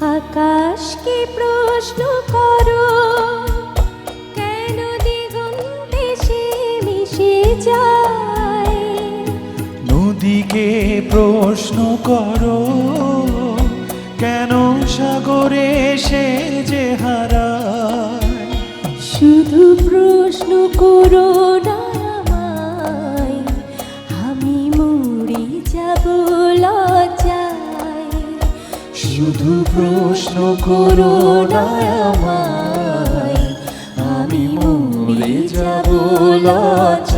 আকাশকে প্রশ্ন করো কেন দিগন্তে সে মিশে যায়? নদীকে প্রশ্ন করো কেন সাগরে সে যে হারায়? শুধু প্রশ্ন শুধু প্রশ্ন করো না আমি মরে যাব লজ্জায়।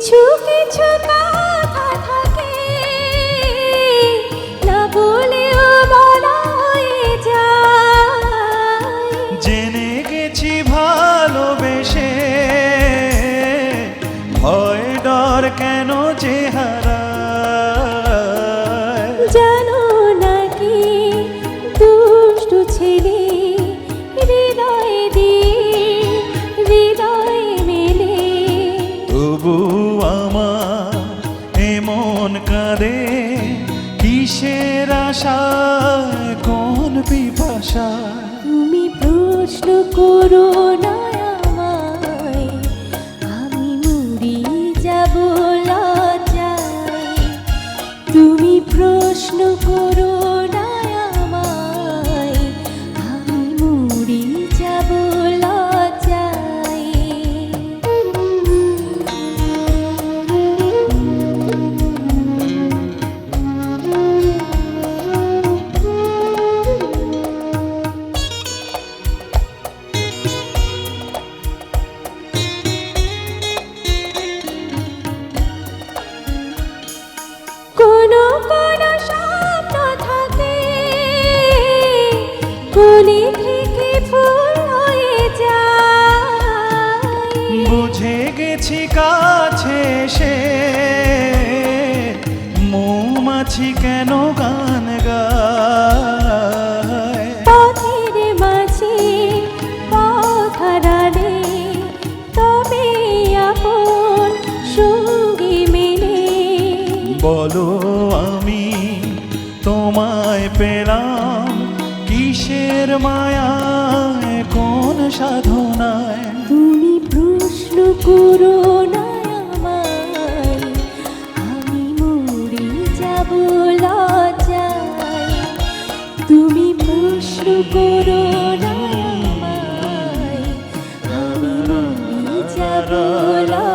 কিছু কিছু কথা কাঁদে কিসের আশায় কোন পিপাসা? তুমি প্রশ্ন করো না আমি তুমি প্রশ্ন করো কোলে থেকে ফুল হয়ে যায়। বুঝে গেছি কাছে সে মৌমাছি কেন গান গায়? পথের মাঝে পথ হারালে তবে আপন সঙ্গী মেলে। বলো আমি তোমায় পেলাম কিসের মায়ায় কোন সাধনায়? তুমি প্রশ্ন করো না আমায় তুমি না